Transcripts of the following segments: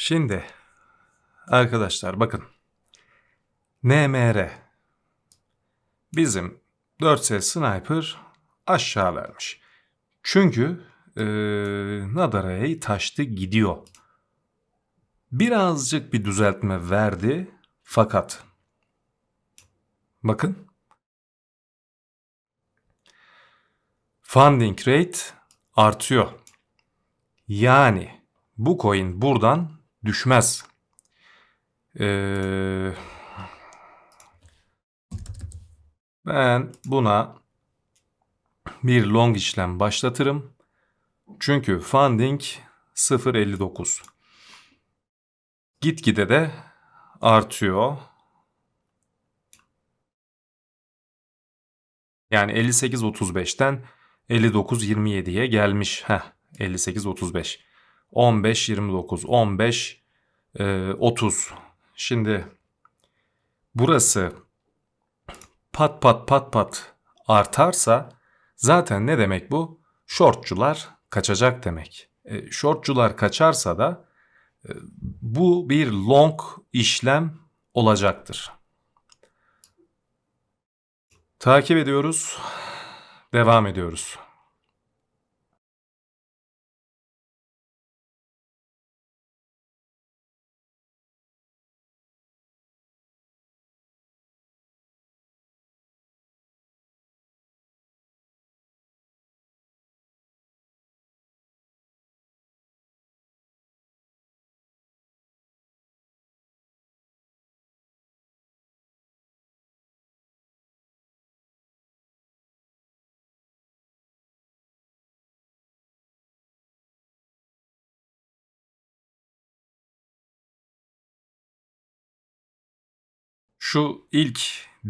Şimdi arkadaşlar bakın. NMR bizim 4S Sniper aşağı vermiş. Çünkü ee, Nadara'ya taştı gidiyor. Birazcık bir düzeltme verdi fakat bakın funding rate artıyor. Yani bu coin buradan düşmez. Ee, ben buna bir long işlem başlatırım. Çünkü funding 0.59. Gitgide de artıyor. Yani 58.35'ten 59.27'ye gelmiş. Heh, 58.35. 15 29 15 e, 30. Şimdi burası pat pat pat pat artarsa zaten ne demek bu? Shortçular kaçacak demek. E, shortçular kaçarsa da e, bu bir long işlem olacaktır. Takip ediyoruz. Devam ediyoruz. Şu ilk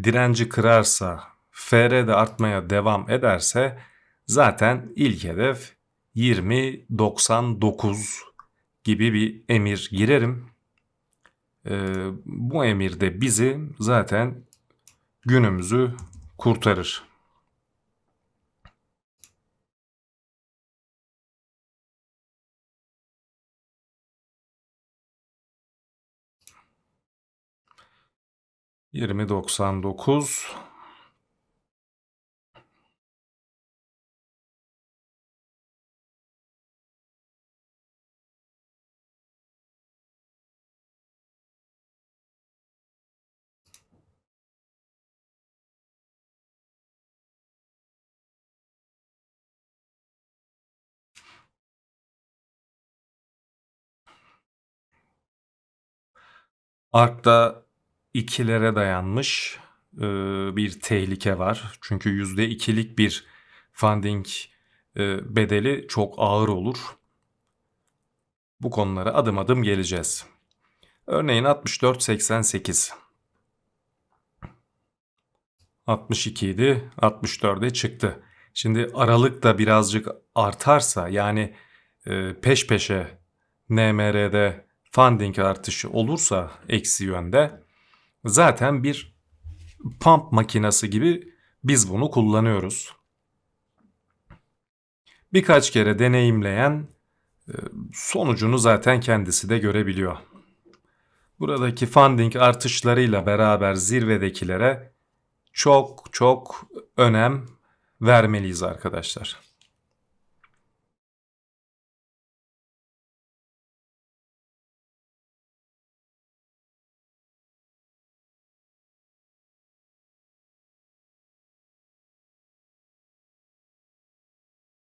direnci kırarsa, FR de artmaya devam ederse zaten ilk hedef 20.99 gibi bir emir girerim. Ee, bu emir de bizi zaten günümüzü kurtarır. Yirmi doksan dokuz. Ark'ta ikilere dayanmış e, bir tehlike var. Çünkü yüzde ikilik bir funding e, bedeli çok ağır olur. Bu konulara adım adım geleceğiz. Örneğin 64.88 62 idi 64'e çıktı. Şimdi aralık da birazcık artarsa yani e, peş peşe NMR'de funding artışı olursa eksi yönde zaten bir pump makinesi gibi biz bunu kullanıyoruz. Birkaç kere deneyimleyen e, sonucunu zaten kendisi de görebiliyor. Buradaki funding artışlarıyla beraber zirvedekilere çok çok önem vermeliyiz arkadaşlar.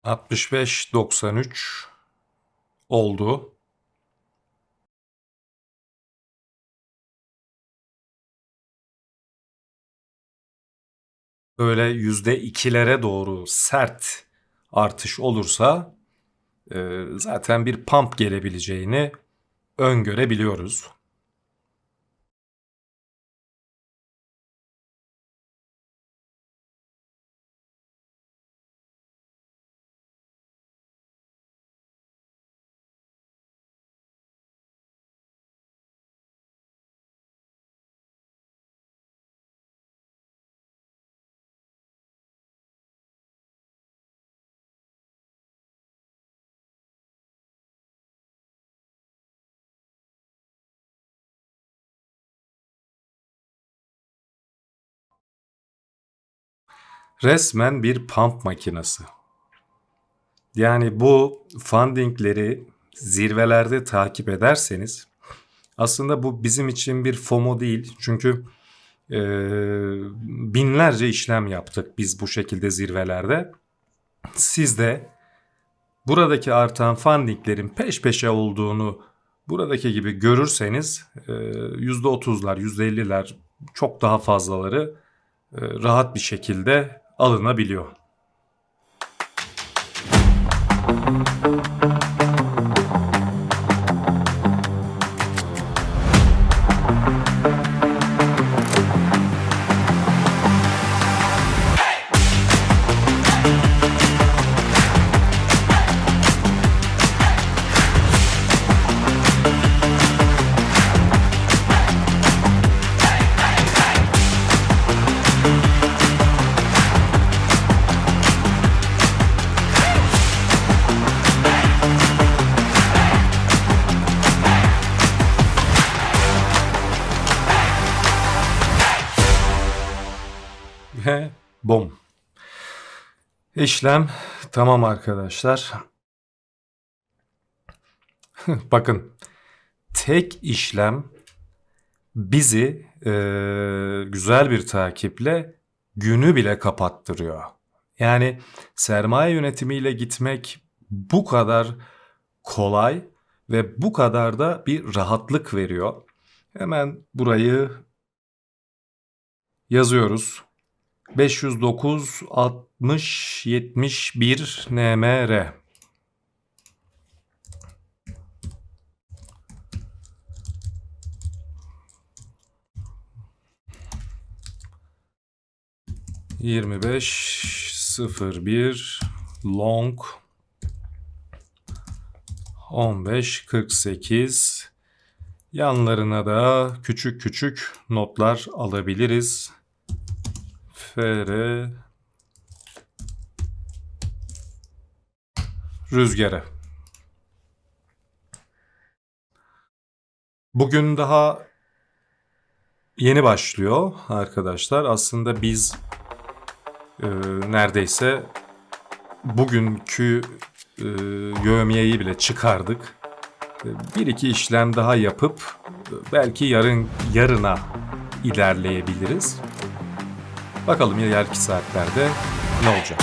65-93 oldu. Böyle yüzde ikilere doğru sert artış olursa e, zaten bir pump gelebileceğini öngörebiliyoruz. Resmen bir pump makinesi. Yani bu fundingleri zirvelerde takip ederseniz aslında bu bizim için bir FOMO değil. Çünkü e, binlerce işlem yaptık biz bu şekilde zirvelerde. Siz de buradaki artan fundinglerin peş peşe olduğunu buradaki gibi görürseniz e, %30'lar, %50'ler çok daha fazlaları rahat bir şekilde alınabiliyor. Bom. İşlem tamam arkadaşlar. Bakın tek işlem bizi e, güzel bir takiple günü bile kapattırıyor. Yani sermaye yönetimiyle gitmek bu kadar kolay ve bu kadar da bir rahatlık veriyor. Hemen burayı yazıyoruz. 509 60 71 NMR. Yirmi beş sıfır bir long on beş kırk sekiz yanlarına da küçük küçük notlar alabiliriz. FR rüzgarı. Bugün daha yeni başlıyor arkadaşlar. Aslında biz e, neredeyse bugünkü e, yövmiyeyi bile çıkardık. E, bir iki işlem daha yapıp e, belki yarın yarına ilerleyebiliriz. Bakalım ileriki saatlerde ne olacak.